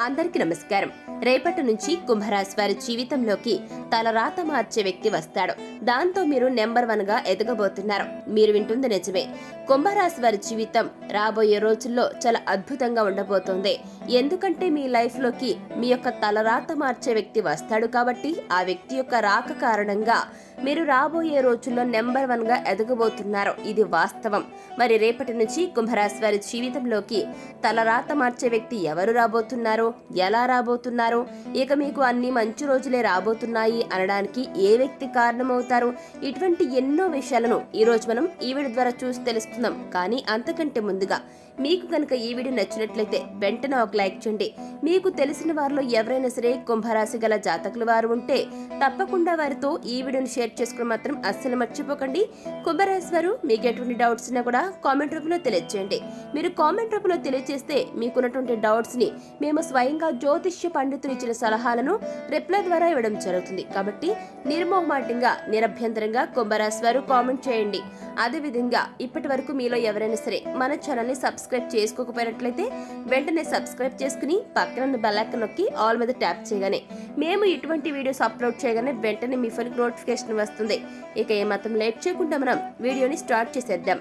అందరికీ నమస్కారం. రేపటి నుంచి కుంభరాశి వారి జీవితంలోకి తలరాత మార్చే వ్యక్తి వస్తాడు. దాంతో మీరు నెంబర్ వన్గా ఎదగబోతున్నారు. మీరు వింటుంది నిజమే. కుంభరాశి వారి జీవితం రాబోయే రోజుల్లో చాలా అద్భుతంగా ఉండబోతోంది. ఎందుకంటే మీ లైఫ్లోకి మీ యొక్క తలరాత మార్చే వ్యక్తి వస్తాడు కాబట్టి ఆ వ్యక్తి యొక్క రాక కారణంగా మీరు రాబోయే రోజుల్లో నెంబర్ వన్గా ఎదగబోతున్నారు. ఇది వాస్తవం. మరి రేపటి నుంచి కుంభరాశి వారి జీవితంలోకి తలరాత మార్చే వ్యక్తి ఎవరు రాబోతున్నారో? ఎలా రాబోతున్నారో? ఇక మీకు అన్ని మంచి రోజులే రాబోతున్నాయి అనడానికి ఏ వ్యక్తి కారణమవుతారు? ఇటువంటి ఎన్నో విషయాలను ఈ రోజు మనం ఈ వీడియో ద్వారా చూసి తెలుస్తున్నాం కానీ అంతకంటే ముందుగా మీకు కనుక ఈ వీడియో నచ్చినట్లయితే వెంటనే ఒక లైక్ చేయండి. మీకు తెలిసిన వారిలో ఎవరైనా సరే కుంభరాశి గల జాతకులు వారు ఉంటే తప్పకుండా వారితో ఈ వీడియోని షేర్ చేసుకుని మాత్రం అస్సలు మర్చిపోకండి. కుంభరాశి వారు మీకు ఎటువంటి డౌట్స్ ఉన్నా కూడా కామెంట్ రూపంలో తెలియజేయండి. మీరు కామెంట్ రూపంలో తెలియజేస్తే మీకున్నటువంటి డౌట్స్ని మేము స్వయంగా జ్యోతిష్య పండితులు ఇచ్చిన సలహాలను రిప్లై ద్వారా ఇవ్వడం జరుగుతుంది. కాబట్టి నిర్మోహమాటంగా నిరభ్యంతరంగా కుంభరాశి వారు కామెంట్ చేయండి. అదేవిధంగా ఇప్పటి వరకు మీలో ఎవరైనా సరే మన ఛానల్ని సబ్స్క్రైబ్ చేసుకోకపోయినట్లయితే వెంటనే సబ్స్క్రైబ్ చేసుకుని పక్కన బెల్ నొక్కి ఆల్ మీద ట్యాప్ చేయగానే మేము ఇటువంటి వీడియోస్ అప్లోడ్ చేయగానే వెంటనే మీ ఫోన్కి నోటిఫికేషన్ వస్తుంది. ఇక ఏమాత్రం లేట్ చేయకుండా మనం వీడియోని స్టార్ట్ చేసేద్దాం.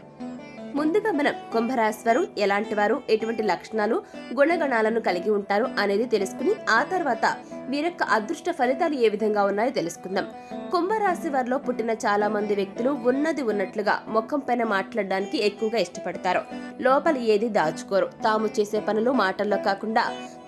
ముందుగా మనం కుంభరాశివారు ఎలాంటి వారు ఎటువంటి లక్షణాలు గుణగణాలను కలిగి ఉంటారు అనేది తెలుసుకుని ఆ తర్వాత వీరొక్క అదృష్ట ఫలితాలు ఏ విధంగా ఉన్నాయో తెలుసుకుందాం. కుంభరాశి వారిలో పుట్టిన చాలా మంది వ్యక్తులు ఉన్నది ఉన్నట్లుగా ముఖం పైన మాట్లాడడానికి ఎక్కువగా ఇష్టపడతారు. లోపల ఏది దాచుకోరు. తాము చేసే పనులు మాటల్లో కాకుండా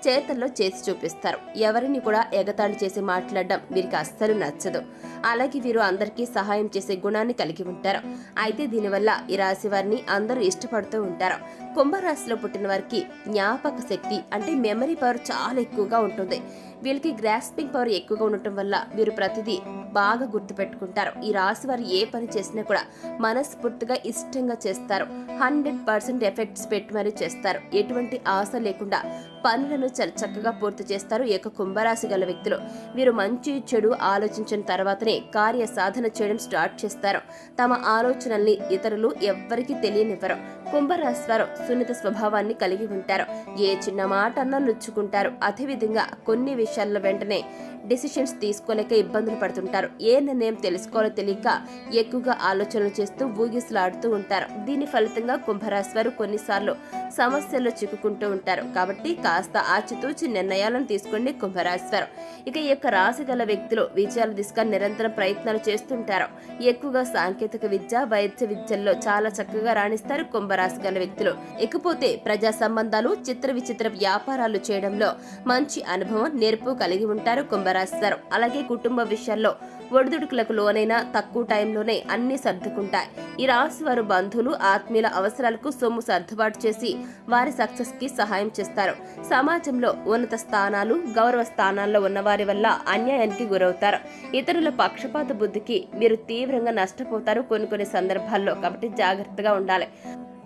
చేతల్లో చేసి చూపిస్తారు. ఎవరిని కూడా ఎగతాళి చేసి మాట్లాడడం వీరికి అస్సలు నచ్చదు. అలాగే వీరు అందరికీ సహాయం చేసే గుణాన్ని కలిగి ఉంటారు. అయితే దీనివల్ల ఈ రాశి వారిని అందరూ ఇష్టపడుతూ ఉంటారు. కుంభరాశిలో పుట్టిన వారికి జ్ఞాపక శక్తి అంటే మెమరీ పవర్ చాలా ఎక్కువగా ఉంటుంది. వీళ్ళకి గ్రాస్పింగ్ పవర్ ఎక్కువగా ఉండటం వల్ల వీరు ప్రతిదీ బాగా గుర్తుపెట్టుకుంటారు. ఈ రాశి వారు ఏ పని చేసినా కూడా మనస్ఫూర్తిగా ఇష్టంగా చేస్తారు. హండ్రెడ్ పర్సెంట్ ఎఫెక్ట్స్ పెట్టి మరీ చేస్తారు. ఎటువంటి ఆశ లేకుండా పనులను చాలా చక్కగా పూర్తి చేస్తారు. ఈ యొక్క కుంభరాశి గల వ్యక్తులు వీరు మంచి చెడు ఆలోచించిన తర్వాతనే కార్య సాధన చేయడం స్టార్ట్ చేస్తారు. తమ ఆలోచనల్ని ఇతరులు ఎవ్వరికీ తెలియనివ్వరు. కుంభరాశి వారు సున్నిత స్వభావాన్ని కలిగి ఉంటారు. ఏ చిన్న మాట అన్నా నొచ్చుకుంటారు అదేవిధంగా కొన్ని విషయాల్లో వెంటనే డెసిషన్స్ తీసుకోలేక ఇబ్బందులు పడుతుంటారు. ఏ నిర్ణయం తెలుసుకోవాలో తెలియక ఎక్కువగా ఆలోచనలు చేస్తూ ఊగిసలాడుతూ ఉంటారు. దీని ఫలితంగా కుంభరాశి వారు కొన్నిసార్లు సమస్యల్లో చిక్కుకుంటూ ఉంటారు. కాబట్టి కాస్త ఆచితూచి నిర్ణయాలను తీసుకోండి కుంభరాశి వారు ఇక ఈ యొక్క రాశి గల వ్యక్తులు విజయాల దిశగా నిరంతరం ప్రయత్నాలు చేస్తుంటారు. ఎక్కువగా సాంకేతిక విద్య వైద్య విద్యల్లో చాలా చక్కగా రాణిస్తారు కుంభరాశి గల వ్యక్తులు. ఇకపోతే ప్రజా సంబంధాలు చిత్ర విచిత్ర వ్యాపారాలు చేయడంలో మంచి అనుభవం నేర్పు కలిగి ఉంటారు కుంభరాశి వారు అలాగే కుటుంబ విషయాల్లో ఒడిదుడుకులకు లోనైనా తక్కువ టైంలోనే అన్ని సర్దుకుంటాయి. ఈ రాశి వారు బంధువులు ఆత్మీయుల అవసరాలకు సొమ్ము సర్దుబాటు చేసి వారి సక్సెస్కి సహాయం చేస్తారు. సమాజంలో ఉన్నత స్థానాలు గౌరవ స్థానాల్లో ఉన్న వారి వల్ల అన్యాయానికి గురవుతారు. ఇతరుల పక్షపాత బుద్ధికి మీరు తీవ్రంగా నష్టపోతారు కొన్ని కొన్ని సందర్భాల్లో. కాబట్టి జాగ్రత్తగా ఉండాలి.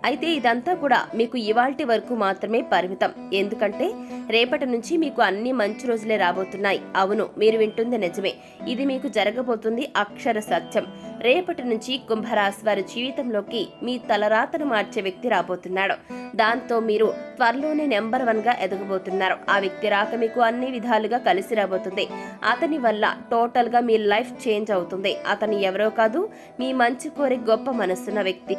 అయితే ఇదంతా కూడా మీకు ఇవాల్టి వరకు మాత్రమే పరిమితం. ఎందుకంటే రేపటి నుంచి మీకు అన్ని మంచి రోజులే రాబోతున్నాయి. అవును మీరు వింటుంది నిజమే. ఇది మీకు జరగబోతుంది అక్షర సత్యం. రేపటి నుంచి కుంభరాశి వారి జీవితంలోకి మీ తలరాతను మార్చే వ్యక్తి రాబోతున్నాడు. దాంతో మీరు త్వరలోనే నెంబర్ వన్గా ఎదగబోతున్నారు. ఆ వ్యక్తి రాక మీకు అన్ని విధాలుగా కలిసి రాబోతుంది. అతని వల్ల టోటల్గా మీ లైఫ్ చేంజ్ అవుతుంది. అతను ఎవరో కాదు మీ మంచి కోరి గొప్ప మనసున్న వ్యక్తి.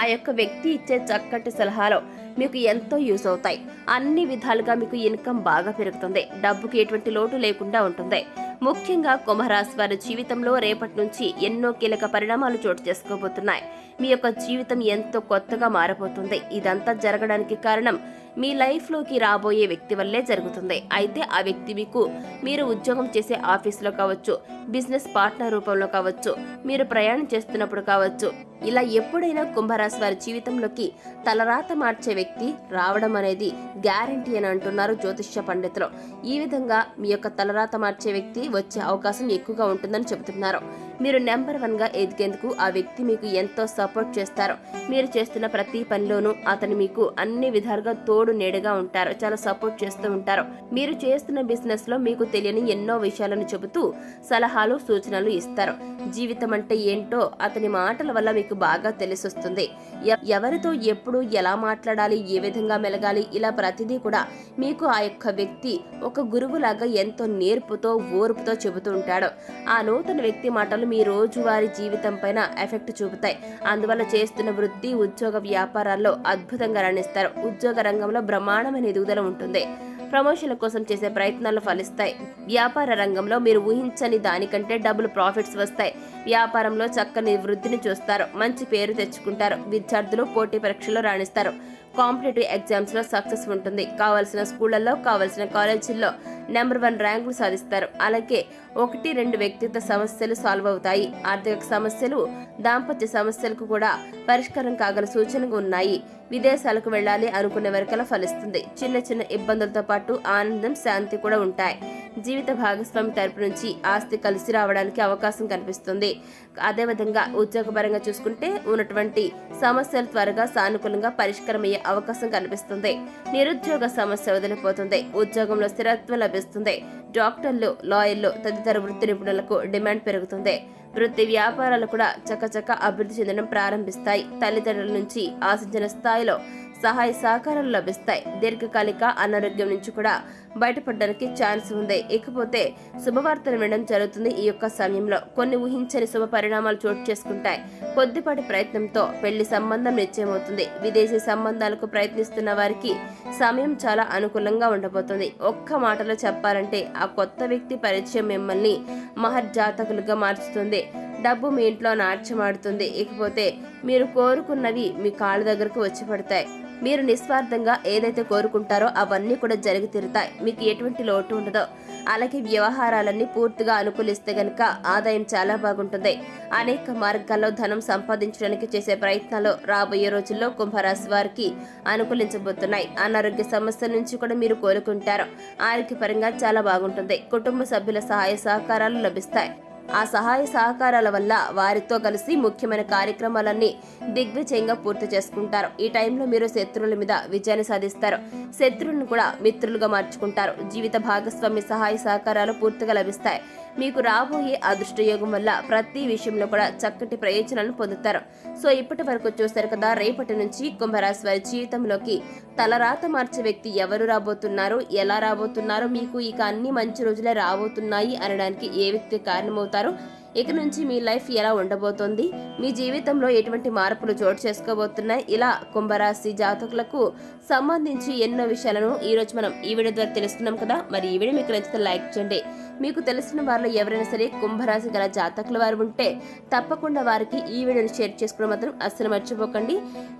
ఆ యొక్క వ్యక్తి ఇచ్చే చక్కటి సలహాలు మీకు ఎంతో యూస్ అవుతాయి. అన్ని విధాలుగా మీకు ఇన్కమ్ బాగా పెరుగుతుంది. డబ్బుకి ఎటువంటి లోటు లేకుండా ఉంటుంది. ముఖ్యంగా కుంభరాశి వారి జీవితంలో రేపటి నుంచి ఎన్నో కీలక పరిణామాలు చోటు చేసుకోబోతున్నాయి. మీ యొక్క జీవితం ఎంతో కొత్తగా మారబోతుంది. ఇదంతా జరగడానికి కారణం మీ లైఫ్లోకి రాబోయే వ్యక్తి వల్లే జరుగుతుంది. అయితే ఆ వ్యక్తి మీకు మీరు ఉద్యోగం చేసే ఆఫీసులో కావచ్చు బిజినెస్ పార్ట్నర్ రూపంలో కావచ్చు మీరు ప్రయాణం చేస్తున్నప్పుడు కావచ్చు ఇలా ఎప్పుడైనా కుంభరాశి వారి జీవితంలోకి తలరాత మార్చే వ్యక్తి రావడం అనేది గ్యారంటీ అని అంటున్నారు జ్యోతిష్య పండితులు. ఈ విధంగా మీ యొక్క తలరాత మార్చే వ్యక్తి వచ్చే అవకాశం ఎక్కువగా ఉంటుందని చెబుతున్నారు. మీరు నెంబర్ వన్గా ఎదిగేందుకు ఆ వ్యక్తి మీకు ఎంతో సపోర్ట్ చేస్తారు. మీరు చేస్తున్న ప్రతి పనిలోనూ అతను మీకు అన్ని విధాలుగా తోడు తోడు నీడగా ఉంటారు. చాలా సపోర్ట్ చేస్తూ ఉంటారు. మీరు చేస్తున్న బిజినెస్లో మీకు తెలియని ఎన్నో విషయాలను చెబుతూ సలహాలు సూచనలు ఇస్తారు. జీవితం అంటే ఏంటో అతని మాటల వల్ల మీకు బాగా తెలిసొస్తుంది. ఎవరితో ఎప్పుడు ఎలా మాట్లాడాలి ఏ విధంగా మెలగాలి ఇలా ప్రతిదీ కూడా మీకు ఆ యొక్క వ్యక్తి ఒక గురువులాగా ఎంతో నేర్పుతో ఓర్పుతో చెబుతూ ఉంటాడు. ఆ నూతన వ్యక్తి మాటలు మీ రోజువారీ జీవితం పైన ఎఫెక్ట్ చూపుతాయి. అందువల్ల చేస్తున్న వృత్తి ఉద్యోగ వ్యాపారాల్లో అద్భుతంగా రాణిస్తారు. ఉద్యోగ రంగంలో బ్రహ్మాండమైన ఎదుగుదల ఉంటుంది. ప్రమోషన్ల కోసం చేసే ప్రయత్నాలు ఫలిస్తాయి. వ్యాపార రంగంలో మీరు ఊహించని దానికంటే డబుల్ ప్రాఫిట్స్ వస్తాయి. వ్యాపారంలో చక్కని వృద్ధిని చూస్తారు. మంచి పేరు తెచ్చుకుంటారు. విద్యార్థులు పోటీ పరీక్షల్లో రాణిస్తారు. కాంపిటేటివ్ ఎగ్జామ్స్లో సక్సెస్ ఉంటుంది. కావాల్సిన స్కూళ్ళలో కావాల్సిన కాలేజీల్లో నెంబర్ వన్ ర్యాంకులు సాధిస్తారు. అలాగే ఒకటి రెండు వ్యక్తిగత సమస్యలు సాల్వ్ అవుతాయి. ఆర్థిక సమస్యలు దాంపత్య సమస్యలకు కూడా పరిష్కారం కాగల సూచనలు ఉన్నాయి. విదేశాలకు వెళ్ళాలి అనుకునే వరకలా ఫలిస్తుంది. చిన్న చిన్న ఇబ్బందులతో పాటు ఆనందం శాంతి కూడా ఉంటాయి. జీవిత భాగస్వామి తరపు నుంచి ఆస్తి కలిసి రావడానికి అవకాశం కనిపిస్తుంది. అదేవిధంగా ఉద్యోగపరంగా చూసుకుంటే ఉన్నటువంటి సమస్యలు త్వరగా సానుకూలంగా పరిష్కారమయ్యే అవకాశం కనిపిస్తుంది. నిరుద్యోగ సమస్య వదిలిపోతుంది. ఉద్యోగంలో స్థిరత్వం లభిస్తుంది. డాక్టర్లు లాయర్లు తదితర వృత్తి నిపుణులకు డిమాండ్ పెరుగుతుంది. వృత్తి వ్యాపారాలు కూడా చకచక అభివృద్ధి చెందడం ప్రారంభిస్తాయి. తల్లిదండ్రుల నుంచి ఆశించిన స్థాయిలో సహాయ సహకారాలు లభిస్తాయి. దీర్ఘకాలిక అనారోగ్యం నుంచి కూడా బయటపడడానికి ఛాన్స్ ఉంది. ఇకపోతే శుభవార్తలు వినడం జరుగుతుంది ఈ యొక్క సమయంలో. కొన్ని ఊహించని శుభ పరిణామాలు చోటు చేసుకుంటాయి. కొద్దిపాటి ప్రయత్నంతో పెళ్ళి సంబంధం నిశ్చయమవుతుంది. విదేశీ సంబంధాలకు ప్రయత్నిస్తున్న వారికి సమయం చాలా అనుకూలంగా ఉండబోతుంది. ఒక్క మాటలో చెప్పాలంటే ఆ కొత్త వ్యక్తి పరిచయం మిమ్మల్ని మహర్జాతకులుగా మార్చుతుంది. డబ్బు మీ ఇంట్లో నాట్యమాడుతుంది. ఇకపోతే మీరు కోరుకున్నవి మీ కాళ్ళ దగ్గరకు వచ్చి పడతాయి. మీరు నిస్వార్థంగా ఏదైతే కోరుకుంటారో అవన్నీ కూడా జరిగి తీరుతాయి. మీకు ఎటువంటి లోటు ఉండదు. అలాగే వ్యవహారాలన్నీ పూర్తిగా అనుకూలిస్తే గనుక ఆదాయం చాలా బాగుంటుంది. అనేక మార్గాల్లో ధనం సంపాదించడానికి చేసే ప్రయత్నాలు రాబోయే రోజుల్లో కుంభరాశి వారికి అనుకూలించబోతున్నాయి. అనారోగ్య సమస్యల నుంచి కూడా మీరు కోలుకుంటారు. ఆరోగ్యపరంగా చాలా బాగుంటుంది. కుటుంబ సభ్యుల సహాయ సహకారాలు లభిస్తాయి. ఆ సహాయ సహకారాల వల్ల వారితో కలిసి ముఖ్యమైన కార్యక్రమాలన్నీ దిగ్విజయంగా పూర్తి చేసుకుంటారు. ఈ టైంలో మీరు శత్రువుల మీద విజయాన్ని సాధిస్తారు. శత్రువులను కూడా మిత్రులుగా మార్చుకుంటారు. జీవిత భాగస్వామి సహాయ సహకారాలు పూర్తిగా లభిస్తాయి. మీకు రాబోయే అదృష్టయోగం వల్ల ప్రతి విషయంలో కూడా చక్కటి ప్రయోజనాలను పొందుతారు. సో ఇప్పటి వరకు చూశారు కదా రేపటి నుంచి కుంభరాశి వారి జీవితంలోకి తలరాత మార్చే వ్యక్తి ఎవరు రాబోతున్నారు? ఎలా రాబోతున్నారు? మీకు ఇక అన్ని మంచి రోజులే రాబోతున్నాయి అనడానికి ఏ వ్యక్తి కారణమవుతారు? ఇక నుంచి మీ లైఫ్ ఎలా ఉండబోతోంది? మీ జీవితంలో ఎటువంటి మార్పులు చోటు చేసుకోబోతున్నాయి? ఇలా కుంభరాశి జాతకులకు సంబంధించి ఎన్నో విషయాలను ఈ రోజు మనం ఈ వీడియో ద్వారా తెలుసుకున్నాం కదా. మరి ఈ వీడియో మీకు నచ్చితే లైక్ చేయండి. మీకు తెలిసిన వారిలో ఎవరైనా సరే కుంభరాశి గల జాతకుల వారు ఉంటే తప్పకుండా వారికి ఈ వీడియోని షేర్ చేసుకోవడం మాత్రం అస్సలు మర్చిపోకండి.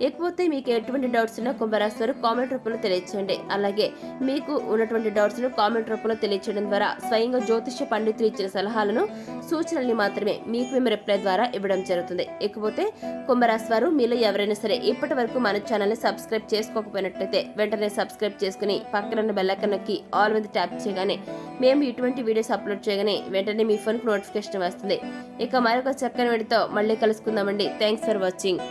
ఇకపోతే మీకు ఎటువంటి డౌట్స్ ఉన్నా కుంభరాశి వారు కామెంట్ రూపంలో తెలియచేయండి. అలాగే మీకు ఉన్నటువంటి డౌట్స్ను కామెంట్ రూపంలో తెలియచేయడం ద్వారా స్వయంగా జ్యోతిష్య పండితులు ఇచ్చిన సలహాలను సూచనల్ని మాత్రమే మీకు మేము రిప్లై ద్వారా ఇవ్వడం జరుగుతుంది. ఇకపోతే కుంభరాశి వారు మీలో ఎవరైనా సరే ఇప్పటి వరకు మన ఛానల్ని సబ్స్క్రైబ్ చేసుకోకపోయినట్లయితే వెంటనే సబ్స్క్రైబ్ చేసుకుని పక్కన బెల్లైకన్ నొక్కి ఆల్ మీద ట్యాప్ చేయగానే మేము ఇటువంటి వీడియోస్ వీడియోస్ అప్లోడ్ చేయగానే వెంటనే మీ ఫోన్కి నోటిఫికేషన్ వస్తుంది. ఇక మరొక చక్కని వీడితో మళ్ళీ కలుసుకుందామండి. Thanks for watching.